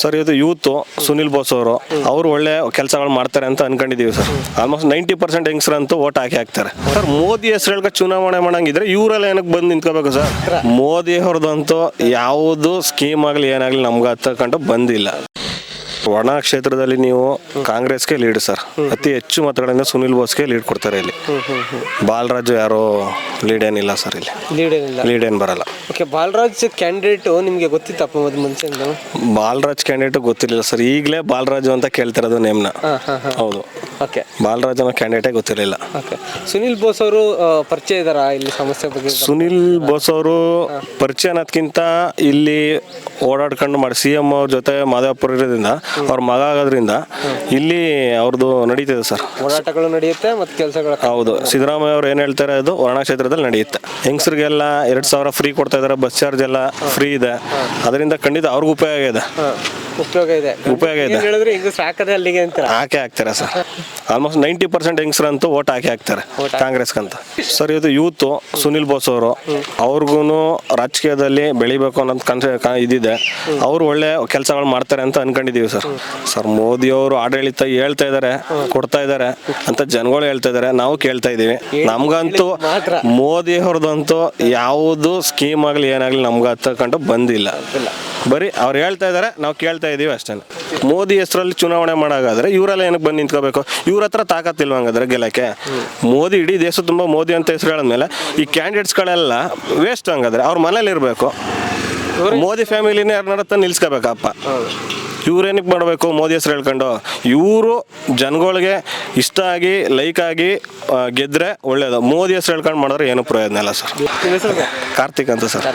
Sir ಇದು youth Sunil Bose ಅವರು. ಅವರು ಒಳ್ಳೆ ಕೆಲಸಗಳು ಮಾಡ್ತಾರೆ ಅಂತ ಅನ್ಕೊಂಡಿದೀವಿ ಸರ್. ಆಲ್ಮೋಸ್ಟ್ ನೈಂಟಿ ಪರ್ಸೆಂಟ್ ಹೆಂಗಸ್ರಂತೂ ಓಟ್ ಹಾಕಿ ಹಾಕ್ತಾರೆ. ಸರ್ ಮೋದಿ ಹೆಸರು ಹೇಳ್ಕ ಚುನಾವಣೆ ಮಾಡಂಗಿದ್ರೆ ಇವರೆಲ್ಲ ಏನಕ್ಕೆ ಬಂದು ನಿಂತ್ಕೋಬೇಕು ಸರ್? ಮೋದಿ ಅವ್ರದ್ದಂತೂ ಯಾವುದು ಸ್ಕೀಮ್ ಆಗಲಿ ಏನಾಗಲಿ ನಮ್ಗೆ ಹತ್ತಕೊಂಡು ಬಂದಿಲ್ಲ. ಒಣ ಕ್ಷೇತ್ರದಲ್ಲಿ ನೀವು ಕಾಂಗ್ರೆಸ್ಗೆ ಲೀಡ್ ಸರ್ ಅತಿ ಹೆಚ್ಚು ಮತಗಳಿಂದ ಸುನಿಲ್ ಬೋಸ್ಗೆ ಲೀಡ್ ಕೊಡ್ತಾರೆ ಇಲ್ಲಿ. ಬಾಲರಾಜು ಯಾರೋ ಲೀಡ್ ಏನಿಲ್ಲ ಸರ್ ಇಲ್ಲಿ. ಲೀಡ್ ಏನು ಬರಲ್ಲ. ಓಕೆ ಬಾಲರಾಜ್ ಕ್ಯಾಂಡಿಡೇಟ್ ನಿಮಗೆ ಗೊತ್ತಿತ್ತಪ್ಪ ಮೊದಲು ಬಾಲರಾಜ್ ಕ್ಯಾಂಡಿಡೇಟ್ ಗೊತ್ತಿರಲಿಲ್ಲ ಸರ್ ಈಗಲೇ ಬಾಲರಾಜು ಅಂತ ಕೇಳ್ತಿರೋದು ನೇಮ್ನ. ಹೌದು. ಓಕೆ ಬಾಲರಾಜನ ಅನ್ನೋ ಕ್ಯಾಂಡಿಡೇಟೇ ಗೊತ್ತಿರಲಿಲ್ಲ. ಓಕೆ ಸುನಿಲ್ ಬೋಸ್ ಅವರು ಪರಿಚಯ ಇದಾರಾ ಇಲ್ಲಿ ಸಮಸ್ಯೆ ಬಗ್ಗೆ? ಸುನಿಲ್ ಬೋಸ್ ಅವರು ಪರಿಚಯ ಅನ್ನೋದ್ಕಿಂತ ಇಲ್ಲಿ ಓಡಾಡ್ಕೊಂಡು ಮಾಡಿ ಸಿ ಎಂ ಅವ್ರ ಜೊತೆ ಮಾದೇವಪುರ ಇರೋದ್ರಿಂದ ಅವ್ರ ಮಗ ಆಗೋದ್ರಿಂದ ಇಲ್ಲಿ ಅವ್ರದ್ದು ನಡೀತಿದೆ ಸರ್. ಹೋರಾಟಗಳು ನಡೆಯುತ್ತೆ ಮತ್ತು ಕೆಲಸಗಳು ಹೌದು. ಸಿದ್ದರಾಮಯ್ಯ ಅವ್ರು ಏನು ಹೇಳ್ತಾರೆ ಅದು ವರ್ಣ ಕ್ಷೇತ್ರದಲ್ಲಿ ನಡೆಯುತ್ತೆ. ಹೆಂಗಸರಿಗೆಲ್ಲ ಎರಡು ಸಾವಿರ ಫ್ರೀ ಕೊಡ್ತಾ ಇದ್ದಾರೆ ಬಸ್ ಚಾರ್ಜ್ ಎಲ್ಲ ಫ್ರೀ ಇದೆ. ಅದರಿಂದ ಖಂಡಿತ ಅವ್ರಿಗೂ ಉಪಯೋಗ ಇದೆ. ಉಪಯೋಗ ಇದೆ. ಉಪಯೋಗ ಇದೆ. ಏನ್ ಹೇಳಿದ್ರೆ ಈಗ ಸಾಕದೆ ಅಲ್ಲಿಗೆ ಅಂತೀರ? ಹಾಕಿ ಹಾಕ್ತಾರೆ ಸರ್. ಆಲ್ಮೋಸ್ಟ್ ನೈಂಟಿ ಪರ್ಸೆಂಟ್ ಹೆಂಗಸ್ರಂತೂ ಓಟ್ ಹಾಕಿ ಹಾಕ್ತಾರೆ ಕಾಂಗ್ರೆಸ್ಗಂತ. ಸರ್ ಇದು ಯೂತ್ ಸುನಿಲ್ ಬೋಸ್ ಅವರು ಅವ್ರಿಗೂ ರಾಜಕೀಯದಲ್ಲಿ ಬೆಳಿಬೇಕು ಅನ್ನೋದು ಕನ್ಸ ಕ- ಇದಿದೆ. ಅವರು ಒಳ್ಳೆ ಕೆಲಸಗಳು ಮಾಡ್ತಾರೆ ಅಂತ ಅನ್ಕೊಂಡಿದೀವಿ ಸರ್. ಸರ್ ಮೋದಿ ಅವರು ಆಡಳಿತ ಹೇಳ್ತಾ ಇದ್ದಾರೆ ಕೊಡ್ತಾ ಇದ್ದಾರೆ ಅಂತ ಜನಗಳು ಹೇಳ್ತಾ ಇದ್ದಾರೆ ನಾವು ಕೇಳ್ತಾ ಇದೀವಿ ನಮ್ಗಂತೂ ಮಾತ್ರ. ಮೋದಿ ಅವ್ರದ್ದಂತೂ ಯಾವುದು ಸ್ಕೀಮ್ ಆಗಲಿ ಏನಾಗಲಿ ನಮ್ಗೆ ಹತ್ತಕೊಂಡು ಬಂದಿಲ್ಲ. ಬರೀ ಅವ್ರು ಹೇಳ್ತಾ ಇದ್ದಾರೆ ನಾವು ಕೇಳ್ತಾ ಇದೀವಿ ಅಷ್ಟೇ. ಮೋದಿ ಹೆಸರಲ್ಲಿ ಚುನಾವಣೆ ಮಾಡಾಗಾದ್ರೆ ಇವರೆಲ್ಲ ಏನಕ್ಕೆ ಬಂದು ನಿಂತ್ಕೋಬೇಕು? ಇವ್ರ ಹತ್ರ ತಾಕತ್ತಿಲ್ವ ಹಂಗಾದ್ರೆ ಗೆಲ್ಲಕ್ಕೆ? ಮೋದಿ ಇಡೀ ದೇಶ ತುಂಬ ಮೋದಿ ಅಂತ ಹೆಸರು ಹೇಳಿದ್ಮೇಲೆ ಈ ಕ್ಯಾಂಡಿಡೇಟ್ಸ್ಗಳೆಲ್ಲ ವೇಸ್ಟ್ ಹಂಗಾದ್ರೆ ಅವ್ರ ಮನೇಲಿ ಇರಬೇಕು. ಮೋದಿ ಫ್ಯಾಮಿಲಿನೇ ಯಾರನ್ನ ಹತ್ರ ನಿಲ್ಸ್ಕೋಬೇಕಪ್ಪ ಇವ್ರೇನಕ್ಕೆ ಮಾಡಬೇಕು ಮೋದಿ ಹೆಸರು ಹೇಳ್ಕೊಂಡು? ಇವರು ಜನಗಳಿಗೆ ಇಷ್ಟ ಆಗಿ ಲೈಕ್ ಆಗಿ ಗೆದ್ದರೆ ಗೆದ್ರೆ ಒಳ್ಳೇದು. ಮೋದಿ ಹೆಸರು ಹೇಳ್ಕೊಂಡು ಮಾಡಿದ್ರೆ ಏನು ಪ್ರಯೋಜನ ಇಲ್ಲ ಸರ್. ಕಾರ್ತಿಕ್ ಅಂತ ಸರ್.